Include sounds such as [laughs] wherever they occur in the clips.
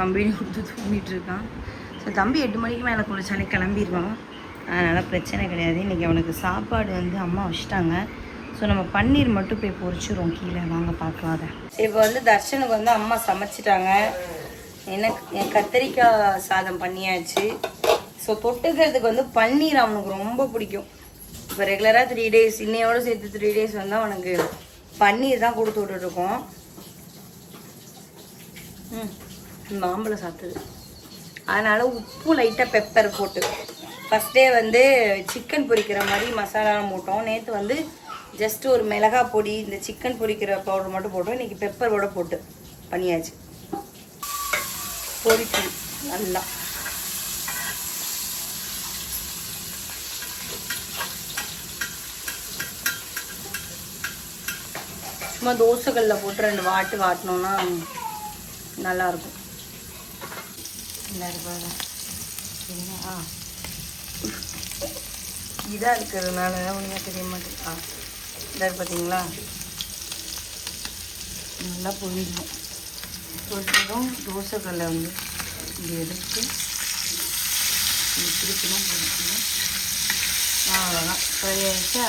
Company கொடுத்து தூங்கிட்டு இருக்கான். ஸோ தம்பி எட்டு மணிக்கு மேலே குளிச்சாலே கிளம்பிடுவான் அதனால் பிரச்சனை கிடையாது. இன்றைக்கி அவனுக்கு சாப்பாடு வந்து அம்மா வச்சுட்டாங்க. ஸோ நம்ம பன்னீர் மட்டும் போய் பொரிச்சிரும் கீழே வாங்க பார்க்கலாம் அதை. இப்போ வந்து தர்ஷனுக்கு வந்து அம்மா சமைச்சிட்டாங்க. எனக்கு என் கத்திரிக்காய் சாதம் பண்ணியாச்சு. ஸோ தொட்டுக்கிறதுக்கு வந்து பன்னீர் அவனுக்கு ரொம்ப பிடிக்கும். இப்போ ரெகுலராக த்ரீ டேஸ் இன்னையோடு சேர்த்து த்ரீ டேஸ் வந்து அவனுக்கு பன்னீர் தான் கொடுத்து விட்டுருக்கோம் ம். மாம்பழம் சாப்பிட்டது. அதனால் உப்பு லைட்டாக பெப்பர் போட்டு. ஃபஸ்ட்டே வந்து சிக்கன் பொரிக்கிற மாதிரி மசாலாலாம் போட்டோம். நேற்று வந்து ஜஸ்ட் ஒரு மிளகா பொடி இந்த சிக்கன் பொரிக்கிற பவுடர் மட்டும் போட்டோம். இன்றைக்கி பெப்பரோட போட்டு பண்ணியாச்சு. பொரிச்சு நல்லா. சும்மா தோசைகளில் போட்டு ரெண்டு வாட்டு வாட்டினோன்னா நல்லாயிருக்கும் இந்த இருப்பாங்க என்ன? ஆ. இதாக இருக்கிறதுனால ஒன்றுமே தெரிய மாட்டேங்குது ஆ. இதாக பார்த்தீங்களா நல்லா பொழிஞ்சிடும் பொழிஞ்சதும் தோசைக்கல்லை வந்து இப்படி எடுத்து இப்படி திருப்பினா பொழிச்சிடும் அவ்வளோதான் சரி ஆயிடுச்சா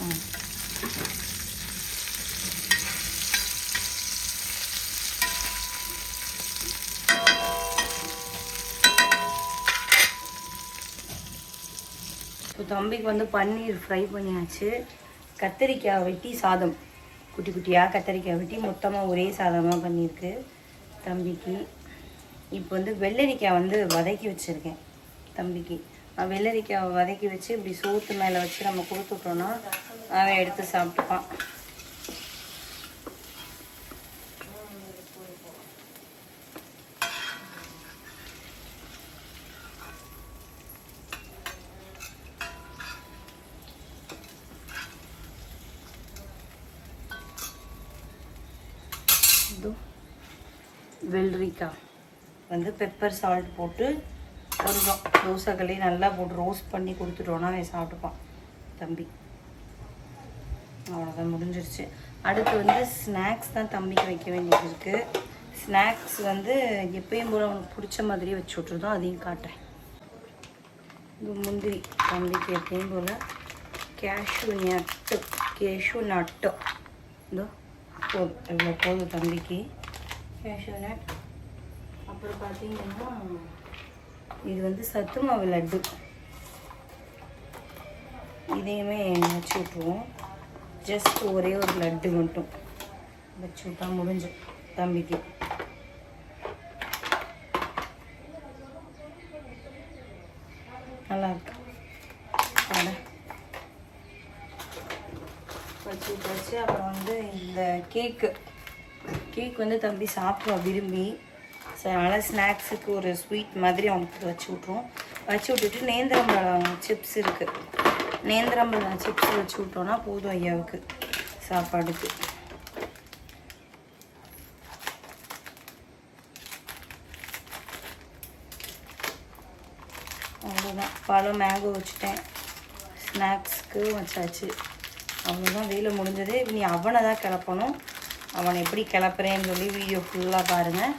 ம் இப்போ தம்பிக்கு வந்து பன்னீர் ஃப்ரை பண்ணியாச்சு. கத்திரிக்காய் வெட்டி சாதம். குட்டி குட்டியாக கத்திரிக்காய் வெட்டி மொத்தமாக ஒரே சாதமாக பண்ணியிருக்கு தம்பிக்கு. இப்போ வந்து வெள்ளரிக்காய் வந்து வதக்கி வச்சுருக்கேன் தம்பிக்கு. நான் வெள்ளரிக்காய் வதக்கி வச்சு இப்படி சோத்து மேலே வச்சு நம்ம கொடுத்துட்டோன்னா அவன் எடுத்து சாப்பிட்டுப்பான் இதோ வெள்ளரிக்காய் வந்து பெப்பர் சால்ட் போட்டு கொஞ்சம் தோசைகளே நல்லா போட்டு ரோஸ்ட் பண்ணி கொடுத்துட்டோன்னா அவன் சாப்பிட்டுப்பான். தம்பி. அவ்வளோதான் முடிஞ்சிருச்சு. அடுத்து வந்து ஸ்நாக்ஸ் தான் தம்பிக்கு வைக்க வேண்டியது இருக்குது ஸ்நாக்ஸ் வந்து எப்பயும் போல் அவனுக்கு பிடிச்ச மாதிரி வச்சு விட்ருதோம் அதையும் காட்டேன் இது முந்திரி. தம்பிக்கு எப்பயும் போல் கேஷு நட்டு கேஷு நட்டு. இதோ போதும் இவ்வளோ போதும் தம்பிக்கு. கேஷ்யூ நட் அப்புறம் பார்த்தீங்கன்னா இது வந்து சத்து மாவு லட்டு. இதையுமே வச்சு விட்ருவோம் ஜஸ்ட் ஒரே ஒரு லட்டு மட்டும். வச்சு விட்டா முடிஞ்சோம் தம்பிக்கு. நல்லா இருக்கு. வச்சு வச்சு அப்புறம் வந்து இந்த கேக்கு கேக் வந்து தம்பி சாப்பிடுவான் விரும்பி. ஸோ அதனால் ஸ்நாக்ஸுக்கு ஒரு ஸ்வீட் மாதிரி அவனுக்கு வச்சு விட்ருவோம் வச்சு விட்டுட்டு நேந்திரம்பழம் சிப்ஸ் இருக்குது நேந்திரம்பழம் சிப்ஸ் வச்சு விட்டோன்னா போதும் ஐயாவுக்கு சாப்பாடுக்கு அவ்வளோதான் பழம் மேங்கோ வச்சுட்டேன். ஸ்நாக்ஸ்க்கு வச்சாச்சு. அவ்வளோதான் வேலை முடிஞ்சது. நீ அவனை தான் கிளப்பணும். அவனை எப்படி கிளப்புறேன்னு சொல்லி வீடியோ ஃபுல்லாக பாருங்கள்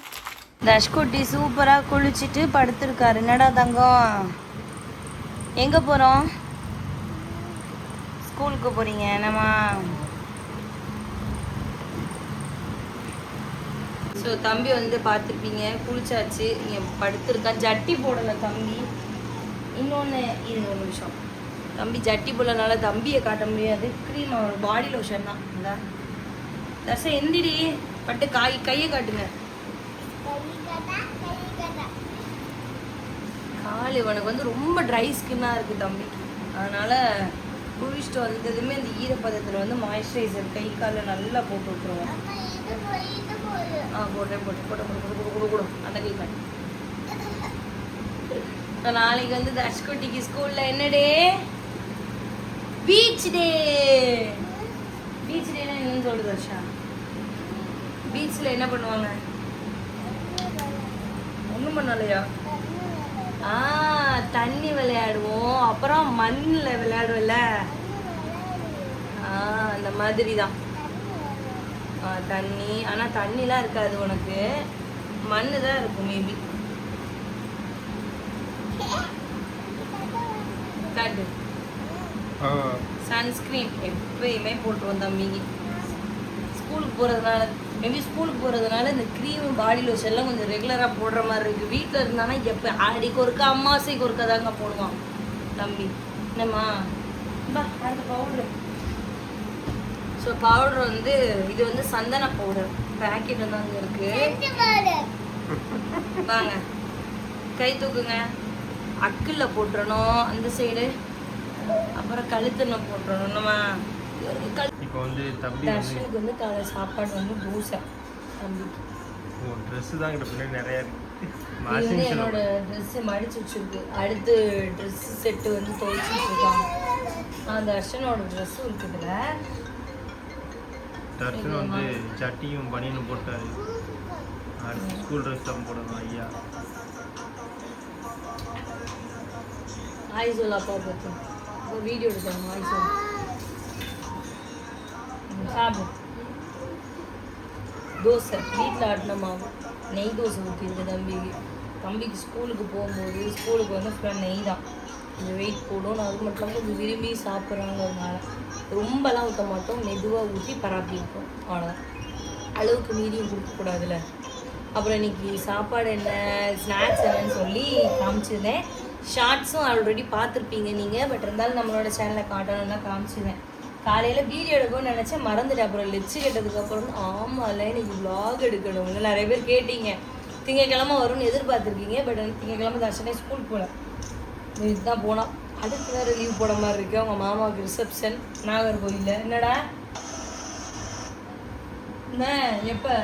தஷ்குட்டி சூப்பராக குளிச்சுட்டு படுத்துருக்காரு. என்னடா தங்கம்? எங்கே போகிறோம் ஸ்கூலுக்கு போகிறீங்க என்னம்மா? ஸோ தம்பி வந்து பார்த்துருப்பீங்க குளிச்சாச்சு. இங்கே படுத்துருக்கா ஜட்டி போடலை தம்பி. இன்னொன்று இது ஒரு நிமிஷம். தம்பி ஜட்டி போடலனால தம்பியை காட்ட முடியாது. க்ரீம் பாடி லோஷன் தான். இந்தா தசை பட்டு காய் கையை காட்டுங்க. கால் இவனுக்கு வந்து ரொம்ப ட்ரை ஸ்கின்னாக இருக்குது தம்பி. அதனால் குளிச்சுட்டு வந்ததுமே இந்த ஈரப்பதத்தில் வந்து மாய்ஸ்சரைசர் கை காலில் நல்லா போட்டு விட்ருவோம் ஆ போட்டேன் போட்டு போட்டு போட்டு போட்டு கொடு கொடு அந்த கை காட்டு இப்போ நாளைக்கு வந்து தர்ஷ்குட்டிக்கு ஸ்கூலில் என்ன டே பீச் டே தர்ஷா பீச்சில் என்ன பண்ணுவாங்க? ஒன்றும் பண்ணலையா? ஆ தண்ணி விளையாடுவோம். மண்ணில் விளையாடுவல ஆ அந்த மாதிரி தான் ஆ, தண்ணி. ஆனால் தண்ணிலாம் இருக்காது உனக்கு. மண்ணு தான் இருக்கும் மேபி காட்டு. சன்ஸ்கிரீன் எப்பயுமே போட்டுருவோம் தம்பிக்கு ஸ்கூலுக்கு போகிறதுனால மேபி ஸ்கூலுக்கு போகிறதுனால இந்த க்ரீம் பாடி லோஷன் எல்லாம் கொஞ்சம் ரெகுலராக போடுற மாதிரி இருக்குது வீட்டில் இருந்தானா எப்போ ஆடிக்கு ஒருக்கா அம்மாசைக்கு ஒருக்கா தாங்க போடுவான். தம்பி என்னம்மா? பா அடுத்த ஸோ பவுடர் வந்து இது வந்து சந்தன பவுடர் பேக்கெட் வந்து அங்கே இருக்குது வாங்க. கை தூக்குங்க. அக்கில் போட்டுறணும் அந்த சைடு அப்புறம் கழுத்துல போட்டுறணும். நம்ம கழு வந்து தம்பி தர்ஷனுக்கு வந்து காலை சாப்பாடு வந்து தோசை. தம்பிக்கு ஓ ட்ரெஸ்ஸு தான் இங்கே பின்னாடி நிறையா இருக்கு. என்னோட ட்ரெஸ் மடிச்சு வச்சிருக்கு. அடுத்து ட்ரெஸ் செட்டு வந்து துவைச்சிட்டு இருக்காங்க ஆ தர்ஷனோட ட்ரெஸ் இருக்குதுல தர்ஷன் வந்து சட்டியும் பனியனும் போட்டாரு. அடுத்து ஸ்கூல் ட்ரெஸ் தான் போடணும் ஐயா. ஆய் சொல் அப்பா பார்த்து வீடியோ எடுத்தாங்க ஆய் சாப்பிடு தோசை வீட்டில் ஆட்டின மாவு நெய் தோசை ஊற்றிருக்கு தம்பிக்கு தம்பிக்கு ஸ்கூலுக்கு போகும்போது ஸ்கூலுக்கு வந்து ஃபுல்லாக நெய் தான். கொஞ்சம் வெயிட் போடும் நான் அது மட்டும் இல்லாமல் கொஞ்சம் விரும்பி சாப்பிட்றாங்கிறதுனால ரொம்பலாம் ஊற்ற மாட்டோம். மெதுவாக ஊற்றி பராப்பி இருக்கும் அவ்வளோதான் அளவுக்கு மீதியும் கொடுக்கக்கூடாதுல்ல அப்புறம் இன்னைக்கு சாப்பாடு என்ன ஸ்நாக்ஸ் என்னன்னு சொல்லி காமிச்சிருந்தேன். ஷார்ட்ஸும் ஆல்ரெடி பார்த்துருப்பீங்க நீங்கள் பட் இருந்தாலும் நம்மளோட சேனலை காட்டணும்னா காமிச்சிருந்தேன். காலையில் வீடியோ எடுக்கணும்னு நினச்சேன் மறந்துட்டேன். அப்புறம் லெச்சு கேட்டதுக்கப்புறம் ஆமாம்ல இன்னைக்கு vlog எடுக்கணும்னு நிறைய பேர் கேட்டீங்க. திங்கக்கிழமை வரும்னு எதிர்பார்த்துருக்கீங்க பட் திங்கக்கிழமை தர்ஷனே ஸ்கூல் போகல இதுதான் போனோம் அதுக்கு வேறு லீவ் போட மாதிரி இருக்கு. அவங்க மாமாவுக்கு ரிசப்ஷன் நாகர்கோவிலில் என்னடா? என்ன? எப்போ?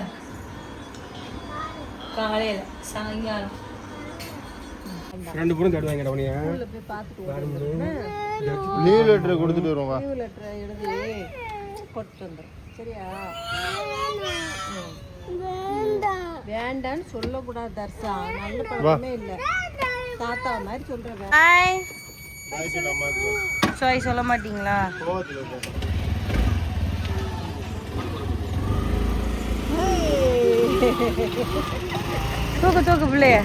காலையில். சாயங்காலம். ரெண்டு பேரும் தடுவாங்க உனைய லீவ் லெட்டர் கொடுத்துட்டு வருவோம் வா. லெட்டர் எழுதி கொட்டு வந்துடும் சரியா? வேண்டான்னு சொல்லக்கூடாது தர்ஷா. நல்ல பழக்கமே இல்லை. தாத்தா மாதிரி சொல்கிறேன் ஹாய் பாய் சொல்லு மாட்டீங்களா? தூக்கு தூக்கு பிள்ளைய.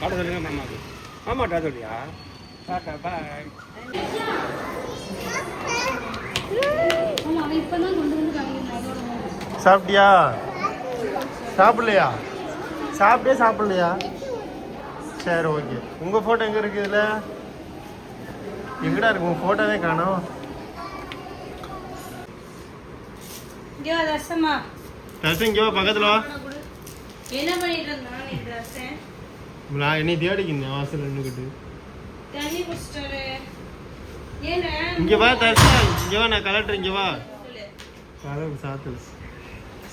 காட்ட சொல்லுங்க மாமாக்கு மாமாட்டா சொல்லியா டாட்டா பாய் சாப்பிட்டியா? சாப்பிடலையா? சாப்பிட்டே சாப்பிடலையா? சரி ஓகே உங்கள் ஃபோட்டோ எங்கே இருக்கு இதில்? எங்கடா இருக்கு? உங்கள் ஃபோட்டோவே காணோம். தர்ஷன் இங்கே பக்கத்தில் என்ன பண்ணிட்டு இருந்தான் நான் என்னை தேடிக்கிந்தேன் வாசல் நின்றுக்கிட்டு தண்ணி குடிச்சிட்டாரு இங்கே வா தர்ஷன் இங்கே வா நான் கலெக்டர் இங்கே வா. கதவு சாத்தல்.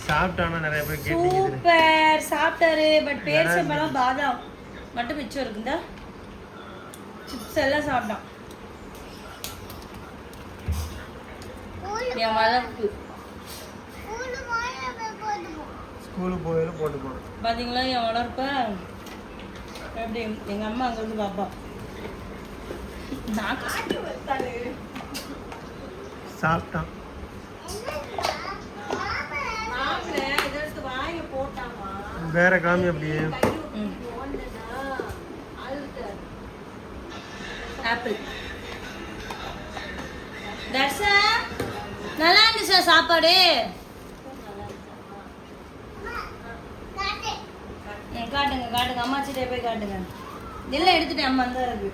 சாப்பிட்டானா நிறைய பேர் கேட்டீங்க சூப்பர். சாப்பிட்டாரு. பட் பேரிச்சம்பழம் பாதாம். மட்டும் மிச்சம் இருக்குந்தா சிப்ஸ் எல்லாம் சாப்பிட்டான். என் வளர்ப்பு ஸ்கூலுக்கு போயில போட்டு போகிறேன் பாத்தீங்களா என் வளர்ப்ப? எப்படி எங்க அம்மா அங்க இருந்து பாப்பா. நான் சாப்பிட்டான் மாப்பிள்ள இதை எடுத்து வாங்கி போட்டாமா? வேற காமி அப்படியே. ஆப்பிள். தர்ஷா நல்லா இருந்துச்சா சாப்பாடு ம், காட்டுங்க காட்டுங்க. அம்மாச்சிட்டே போய் காட்டுங்க. இல்லை எடுத்துட்டேன் அம்மா தான் இருக்கு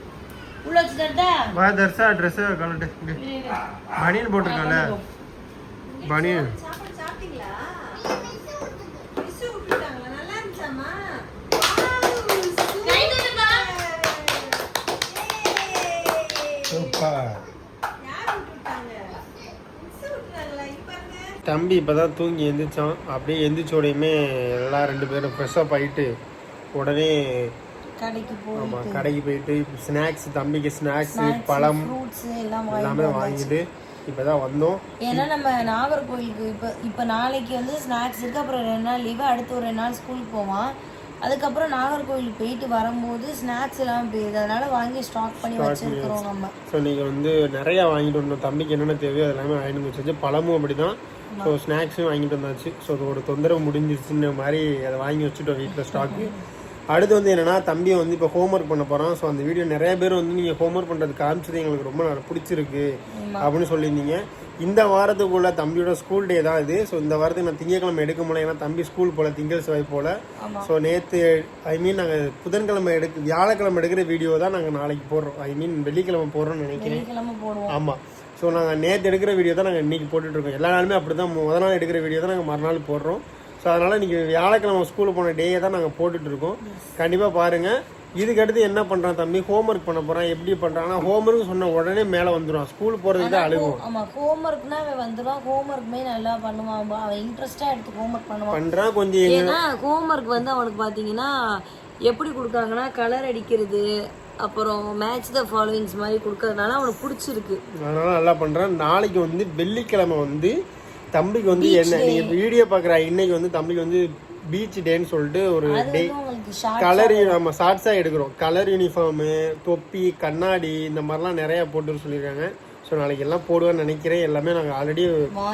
உள்ள வச்சு தரட்டா வா தர்ஷா ட்ரெஸ்ஸை கலட்டு. இரு, இரு. பனியன் போட்டிருக்கான்ல பனியன் சாப்பாடு சாப்பிட்டீங்களா மிஸ் விட்டுட்டாங்களா நல்லா இருந்துச்சாமா கை தட்டுப்பா. சூப்பர் யார் விட்டுட்டாங்க மிஸ் விட்டுட்டாங்களா இங்க பாருங்க தம்பி இப்போ தான் தூங்கி எந்திரிச்சான். அப்படியே எந்திரிச்சோடையுமே எல்லாம் ரெண்டு பேரும் ஃப்ரெஷ்ஷப் ஆகிட்டு உடனே கடைக்கு போய் ஆமாம் கடைக்கு போயிட்டு ஸ்நாக்ஸ் தம்பிக்கு ஸ்நாக்ஸ் பழம் ஃப்ரூட்ஸ் எல்லாம் வாங்கிட்டு இப்போ தான் வந்தோம். ஏன்னா நம்ம நாகர்கோயிலுக்கு இப்போ இப்போ நாளைக்கு வந்து ஸ்நாக்ஸ் இருக்கு. அப்புறம் ரெண்டு நாள் லீவு அடுத்து ஒரு ரெண்டு நாள் ஸ்கூலுக்கு போவான். அதுக்கப்புறம் நாகர்கோவில் போயிட்டு வரும்போது ஸ்நாக்ஸ் எல்லாம் போயிடுது. அதனால வாங்கி ஸ்டாக் பண்ணி வச்சிருக்கிறோம் நம்ம. ஸோ நீங்கள் வந்து நிறையா வாங்கிட்டு வந்தோம் தம்பிக்கு என்னென்ன தேவையோ அது எல்லாமே வாங்கிட்டு வச்சு பழமும் அப்படி தான் ஸோ ஸ்நாக்ஸும் வாங்கிட்டு வந்தாச்சு. ஸோ அதோட தொந்தரவு முடிஞ்சிருச்சுன்ற மாதிரி அதை வாங்கி வச்சுட்டோம் வீட்டில் ஸ்டாக்கு அடுத்து வந்து என்னன்னா தம்பியை வந்து இப்போ ஹோம்ஒர்க் பண்ண போகிறோம் ஸோ அந்த வீடியோ நிறைய பேர் வந்து நீங்கள் ஹோம்ஒர்க் பண்ணுறது காமிச்சது எங்களுக்கு ரொம்ப நல்லா பிடிச்சிருக்கு அப்படின்னு சொல்லியிருந்தீங்க. இந்த வாரத்துக்குள்ள தம்பியோட ஸ்கூல் டே தான் இது. ஸோ இந்த வாரத்துக்கு நான் திங்கக்கிழமை எடுக்க முடியல. ஏன்னா தம்பி ஸ்கூல் போல திங்கள் செவ்வாய் போல. ஸோ நேற்று ஐ மீன் நாங்கள் புதன்கிழமை எடுக்க வியாழக்கிழமை எடுக்கிற வீடியோ தான் நாங்கள் நாளைக்கு போடுறோம். ஐ மீன் வெள்ளிக்கிழமை போடுறோம்னு நினைக்கிறேன். ஆமாம் ஸோ நாங்கள் நேற்று எடுக்கிற வீடியோ தான் நாங்கள் இன்றைக்கி போட்டுட்ருக்கோம். எல்லா நாளுமே அப்படி தான் முத நாள் எடுக்கிற வீடியோ தான் நாங்கள் மறுநாள் போடுறோம். ஸோ அதனால் இன்றைக்கி வியாழக்கிழமை ஸ்கூலுக்கு போன டேயை தான் நாங்கள் போட்டுட்ருக்கோம். கண்டிப்பாக பாருங்கள் இதுக்கு அடுத்து என்ன பண்ணுறான் தம்பி? ஹோம்ஒர்க் பண்ண போகிறான் எப்படி பண்ணுறான் ஹோம்ஒர்க் சொன்ன உடனே மேலே வந்துடும் ஸ்கூல் போகிறதுக்கு தான் அழுகும். ஆமா ஹோம்ஒர்க்னா அவன் வந்துடும் ஹோம்ஒர்க்குமே நல்லா பண்ணுவான். அவன் இன்ட்ரெஸ்டா எடுத்து ஹோம்ஒர்க் பண்ணுவான். பண்ணுறான் கொஞ்சம் ஏன்னா ஹோம்ஒர்க் வந்து அவனுக்கு பாத்தீங்கன்னா எப்படி கொடுக்காங்கன்னா கலர் அடிக்கிறது அப்புறம் மேட்ச் த ஃபாலோவிங்ஸ் மாதிரி கொடுக்கறதுனால அவனுக்கு பிடிச்சிருக்கு. அதனால நல்லா பண்ணுறான் நாளைக்கு வந்து வெள்ளிக்கிழமை வந்து தம்பிக்கு வந்து என்ன நீங்கள் வீடியோ பார்க்குற இன்னைக்கு வந்து தம்பிக்கு வந்து பீச் டேன்னு சொல்லிட்டு ஒரு டே கலர் நம்ம ஷார்ட்ஸாக எடுக்கிறோம். கலர் யூனிஃபார்மு தொப்பி கண்ணாடி இந்த மாதிரிலாம் நிறையா போட்டு சொல்லியிருக்காங்க. ஸோ நாளைக்கு எல்லாம் போடுவேன்னு நினைக்கிறேன். எல்லாமே நாங்கள் ஆல்ரெடி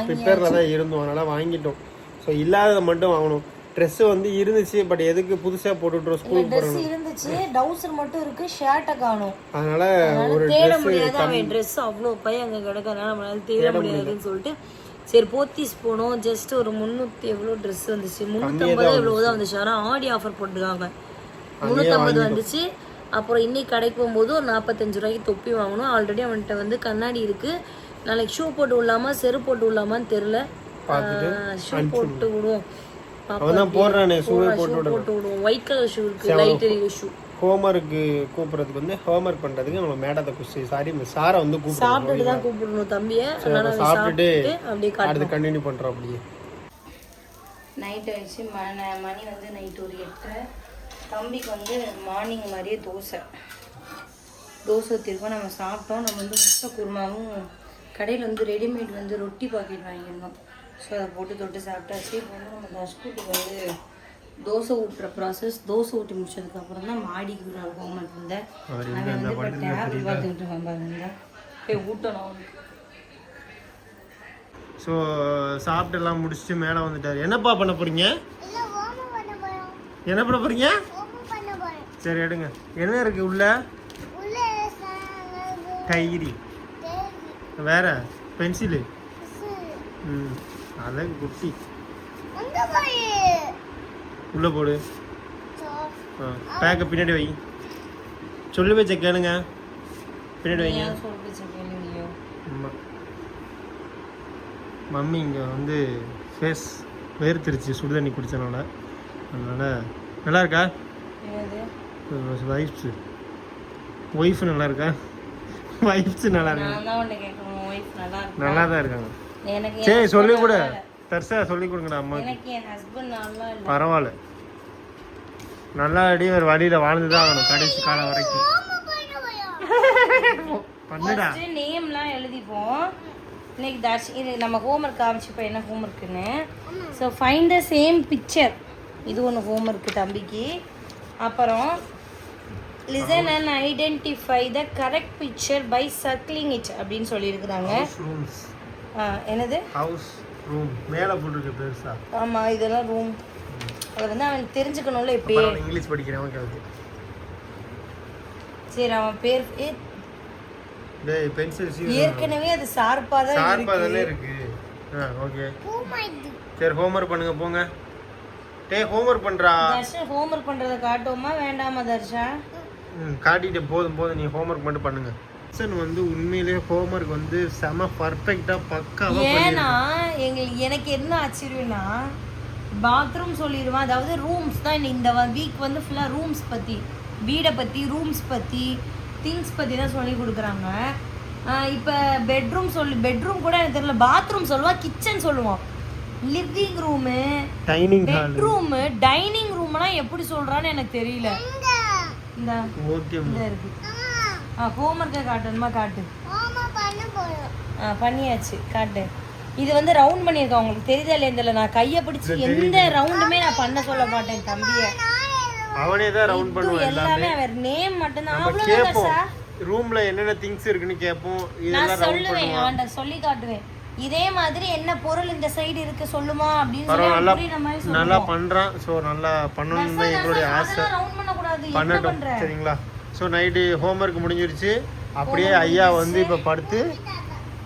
ப்ரிப்பேரில் தான் இருந்தோம். அதனால் வாங்கிட்டோம். ஸோ இல்லாததை மட்டும் வாங்கணும். ட்ரெஸ்ஸு வந்து இருந்துச்சு பட் எதுக்கு புதுசாக போட்டுவிட்றோம் ஸ்கூல் ட்ரெஸ் இருந்துச்சு டவுசர் மட்டும் இருக்கு ஷர்ட்டை காணும். அதனால் ஒரு தேட முடியாது. அவன் ட்ரெஸ் அவ்வளோ பை அங்கே கிடக்கறனால நம்மளால தேட முடியாதுன்னு சொல்லிட்டு சரி போத்தீஸ் போனோம். ஜஸ்ட் ஒரு முந்நூற்றி எவ்வளோ ட்ரெஸ் வந்துச்சு? முந்நூற்றம்பது எவ்வளோ தான் வந்துச்சு. ஆனால் ஆடி ஆஃபர் போட்டுருக்காங்க. முந்நூற்றம்பது வந்துச்சு. அப்புறம் இன்னைக்கு கடைக்கு போகும்போது ஒரு நாற்பத்தஞ்சு ரூபாய்க்கு தொப்பி வாங்கணும். ஆல்ரெடி அவன்கிட்ட வந்து கண்ணாடி இருக்கு. நாளைக்கு ஷூ போட்டு விடலாமா செரு போட்டு விடலாமான்னு தெரில ஷூ போட்டு விடுவோம். அவன் தான் போடுறானே ஷூவே ஷூ போட்டு விடுவோம். ஒயிட் கலர் ஷூ இருக்கு லைட் எரிய ஷூ ஹோம்ஒர்க்கு கூப்பிட்றதுக்கு வந்து ஹோம்ஒர்க் பண்ணுறதுக்கு நம்ம மேடத்தை குச்சி சாரி சாரை வந்து கூப்பிடுறோம் சாப்பிட்டுட்டு தான் கூப்பிடணும் தம்பியை. சாப்பிட்டுட்டு அப்படியே அடுத்து கண்டினியூ பண்ணுறோம் அப்படியே. நைட் ஆயிடுச்சு மணி மணி வந்து நைட் ஒரு எட்டரை. தம்பிக்கு வந்து மார்னிங் மாதிரியே தோசை. தோசை ஊற்றிருக்கோம் நம்ம சாப்பிட்டோம். நம்ம வந்து முட்டை குருமாவும் கடையில் வந்து ரெடிமேட் வந்து ரொட்டி பாக்கெட் வாங்கியிருந்தோம். ஸோ அதை போட்டு தொட்டு சாப்பிட்டாச்சு. இப்போ வந்து நம்ம தஷ்குட்டிக்கு வந்து தோசை ஊட்டுற ப்ராசஸ் தோசை ஊட்டி முடிச்சதுக்கப்புறம் தான் மாடிக்கு ஒரு ஹோம்ஒர்க் இருந்தேன். அவன் வந்து இப்போ டேபிள் பார்த்துக்கிட்டு இருக்கான் பாருங்க. போய் ஊட்டணும். ஸோ சாப்பிட்டு எல்லாம் முடிச்சுட்டு மேலே வந்துட்டாரு. என்னப்பா பண்ண போறீங்க? என்ன பண்ண போறீங்க? சரி எடுங்க. என்ன இருக்கு உள்ள? டைரி வேற? பென்சிலு ம். அழகு குட்டி. உள்ள போடு. ஆ பேக்கை பின்னாடி வை. சொல்லி வச்ச கேளுங்க. பின்னாடி வைங்க. மம்மி இங்கே வந்து ஃபேஸ் வேர்த்திருச்சு சுடுதண்ணி குடிச்சனால. அதனால் நல்லா இருக்கா வைஃப்ஸு ஒய்ஃப் நல்லா இருக்கா? வைஃப்ஸ் நல்லா இருக்கா? நான் தான் உன்னை கேட்கணும். ஒய்ஃப் நல்லா இருக்கு நல்லா தான் இருக்காங்க. எனக்கு சரி சொல்லி கொடு. தர்சா சொல்லி கொடுங்கடா அம்மா எனக்கு என் ஹஸ்பண்ட் நல்லா இல்லை. பரவாயில்ல. நல்லா அடி ஒரு வழியில் வாழ்ந்து தான் ஆகணும் கடைசி காலம் வரைக்கும். பண்ணுடா. நேம்லாம் எழுதிப்போம். இன்னைக்கு தர்ஷ் இது நம்ம ஹோம்ஒர்க் காமிச்சுப்போம் என்ன ஹோம்ஒர்க்குன்னு so find the same picture இது ஒன்று ஹோம்ஒர்க்கு தம்பிக்கு. அப்புறம் listen and identify the correct picture by circling it அப்படின்னு சொல்லியிருக்கிறாங்க. என்னது? House room. மேலே போட்டிருக்கு பெருசா. ஆமாம் இதெல்லாம் ரூம். அதை வந்து அவன் தெரிஞ்சுக்கணும்ல பரவாயில்ல, இங்கிலீஷ் படிக்கிறவன் கேள்வி சரி அவன் பேர் ஏ, டேய் பென்சில் சீ ஏற்கனவே அது ஷார்ப்பாக தான் சார்பா இருக்கு. தானே இருக்கு. ஆ ஓகே. சரி ஹோம்ஒர்க் பண்ணுங்க போங்க. டேய் ஹோம்ஒர்க் பண்றா. தர்ஷன் ஹோம்ஒர்க் பண்றத காட்டுவோமா வேண்டாமா தர்ஷா ம் காட்டிட்டு போதும் போதும். நீ ஹோம்ஒர்க் மட்டும் பண்ணுங்க. சன் வந்து உண்மையிலேயே ஹோம்ஒர்க் வந்து செம பர்ஃபெக்டா பக்காவா ஏன்னா எங்களுக்கு எனக்கு என்ன ஆச்சரியம்னா பாத்ரூம் சொல்லிடுவான். அதாவது ரூம்ஸ் தான் இந்த- வீக் வந்து ஃபுல்லாக ரூம்ஸ் பற்றி வீடை பற்றி ரூம்ஸ் பற்றி திங்ஸ் பற்றி தான் சொல்லி கொடுக்குறாங்க. இப்போ பெட்ரூம் சொல்லி பெட்ரூம் கூட எனக்கு தெரியல பாத்ரூம் சொல்லுவான் கிச்சன் சொல்லுவான் living room dining hall bedroom dining ரூம்லாம் எப்படி சொல்கிறான்னு எனக்கு தெரியல. இந்த ஓகே இந்த இருக்கு. ஆ ஹோம்ஒர்க்கை காட்டணுமா? காட்டு. ஆ பண்ணியாச்சு. காட்டு. இது வந்து ரவுண்ட் பண்ணியிருக்கேன் உங்களுக்கு தெரியுதா இல்லையா நான் கையை பிடிச்சி எந்த ரவுண்டுமே நான் பண்ண சொல்ல மாட்டேன் தம்பியை. அவனே தான் ரவுண்ட் பண்ணுவான் எல்லாமே அவர் நேம் மட்டும்தான். நம்ம அவ்வளோ கேட்போம். ரூம்ல என்னென்ன திங்ஸ் இருக்குன்னு கேட்போம். நான் இதெல்லாம் ரவுண்ட் சொல்லுவேன் பண்ணுவான். சொல்லி காட்டுவேன். இதே மாதிரி என்ன பொருள் இந்த சைடு இருக்கு சொல்லுமா அப்படின்னு சொல்லி நல்லா பண்றான். ஸோ நல்லா பண்ணணும்னு தான் எங்களுடைய ஆசை. ரவுண்ட் பண்ண கூடாது என்ன பண்ணட்டும். சரிங்களா? ஸோ நைட்டு ஹோம்ஒர்க் முடிஞ்சிருச்சு. அப்படியே ஐயா வந்து இப்போ படுத்து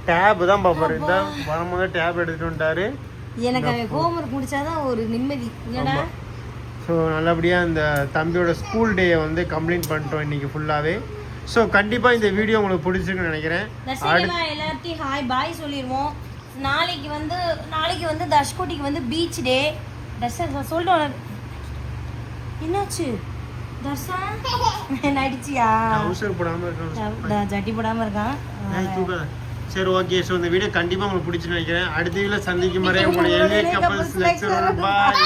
டேப் தான் பார்ப்பாரு இதான் வரும்போது டேப் எடுத்துட்டு வந்துட்டாரு. எனக்கு ஹோம்ஒர்க் முடிச்சாதான் ஒரு நிம்மதி. ஸோ நல்லபடியாக இந்த தம்பியோட ஸ்கூல் டேயை வந்து கம்ப்ளீட் பண்ணிட்டோம் இன்னைக்கு ஃபுல்லாகவே ஸோ கண்டிப்பாக இந்த வீடியோ உங்களுக்கு பிடிச்சிருக்குன்னு நினைக்கிறேன். எல்லாத்தையும் ஹாய் பாய் சொல்லிடுவோம் நாளைக்கு வந்து நாளைக்கு வந்து தர்ஷ்குட்டிக்கு வந்து பீச் டே தர்ஷன் சொல்லிட்டு. என்னாச்சு? [laughs] நடிச்சியா? அவசரம் போடாமல் இருக்கணும் ஜட்டி போடாம இருக்கான். சரி ஓகே ஸோ இந்த வீடியோ கண்டிப்பாக உங்களுக்கு பிடிச்சுன்னு நினைக்கிறேன். அடுத்த வீடியோவில் சந்திக்கும் வரை [laughs] உங்களுடைய எல்ஏ கப்பல்ஸ் லெக்சர் பாய்